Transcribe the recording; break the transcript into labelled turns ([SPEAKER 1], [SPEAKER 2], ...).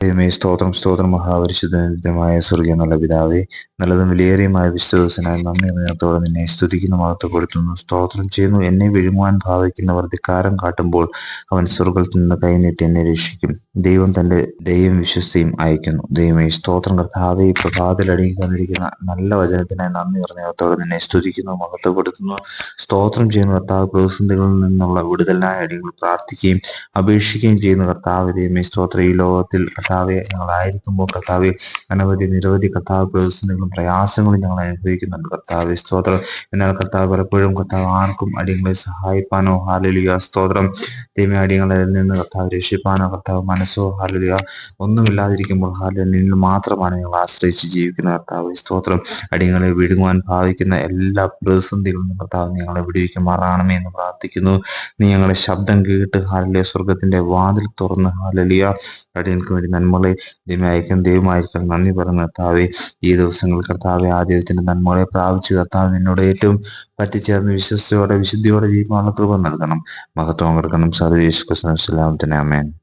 [SPEAKER 1] ദൈവമേ സ്തോത്രം സ്തോത്രം. മഹാപരിശുദ്ധമായ സ്വർഗീയ നല്ല പിതാവേ നല്ലതും വിലയേറിയമായ വിശ്വാസനായി നന്ദി നേരത്തോടെ നിന്നെ സ്തുതിക്കുന്നു മഹത്വപ്പെടുത്തുന്നു സ്തോത്രം ചെയ്യുന്നു. എന്നെ വിഴുങ്ങുവാൻ ഭാവിക്കുന്നവർ ധിക്കാരം കാട്ടുമ്പോൾ അവൻ സ്വർഗത്തിൽ നിന്ന് കൈനീട്ടി എന്നെ രക്ഷിക്കും. ദൈവം തന്റെ ദൈവം വിശ്വസ്തയും അയക്കുന്നു ദൈവമേ സ്തോത്രം. കർത്താവെ പ്രഭാതത്തിൽ അടങ്ങി വന്നിരിക്കുന്ന നല്ല വചനത്തിനായി നന്ദി ഹൃദയത്തോടെ നിന്നെ സ്തുതിക്കുന്നു മഹത്വപ്പെടുത്തുന്നു. സ്തോത്രം ചെയ്യുന്ന കർത്താവ് പ്രതിസന്ധികളിൽ നിന്നുള്ള വിടുതലിനായി അടികൾ പ്രാർത്ഥിക്കുകയും അപേക്ഷിക്കുകയും ചെയ്യുന്ന കർത്താവ് ദൈവമേ സ്തോത്രം. ഈ ലോകത്തിൽ കർത്താവെ ഞങ്ങളായിരിക്കുമ്പോൾ കർത്താവെ അനവധി നിരവധി കർത്താവ് പ്രതിസന്ധികളും പ്രയാസങ്ങളും ഞങ്ങൾ അനുഭവിക്കുന്നുണ്ട്. കർത്താവ് സ്തോത്രം. എന്നാൽ കർത്താവ് പലപ്പോഴും കർത്താവ് ആർക്കും അടിയങ്ങളെ സഹായിപ്പാനോ ഹാലലിയ സ്തോത്രം. ദൈവ അടിയങ്ങളെ നിന്ന് കർത്താവ് രക്ഷിപ്പാനോ കർത്താവ് മനസ്സോ ഹാലലിയ ഒന്നുമില്ലാതിരിക്കുമ്പോൾ ഹാലിൽ നിന്ന് മാത്രമാണ് ഞങ്ങൾ ആശ്രയിച്ച് ജീവിക്കുന്ന കർത്താവ് സ്തോത്രം. അടിയങ്ങളെ വിടുങ്ങുവാൻ ഭാവിക്കുന്ന എല്ലാ പ്രതിസന്ധികളും കർത്താവ് ഞങ്ങളെ വിടുവിക്കുമാറാണമേ എന്ന് പ്രാർത്ഥിക്കുന്നു. നീ ഞങ്ങളുടെ ശബ്ദം കേട്ട് ഹാലലിയ സ്വർഗത്തിന്റെ വാതിൽ തുറന്ന് ഹാലലിയ അടിയങ്ങൾക്ക് വേണ്ടി നന്മകളെ ദൈവം ദൈവമായിരിക്കണം ദൈവമായിരിക്കാൻ നന്ദി പറഞ്ഞു കർത്താവെ. ഈ ദിവസങ്ങൾ കർത്താവെ ആ ദൈവത്തിന്റെ നന്മകളെ പ്രാപിച്ചു കർത്താവ് നിന്നോട് ഏറ്റവും പറ്റിച്ചേർന്ന് വിശ്വസയോടെ വിശുദ്ധിയോടെ ജീവിക്കാനുള്ള കൃപ നൽകണം. മഹത്വം കൊടുക്കണം. സർവേശ്വര അമേൻ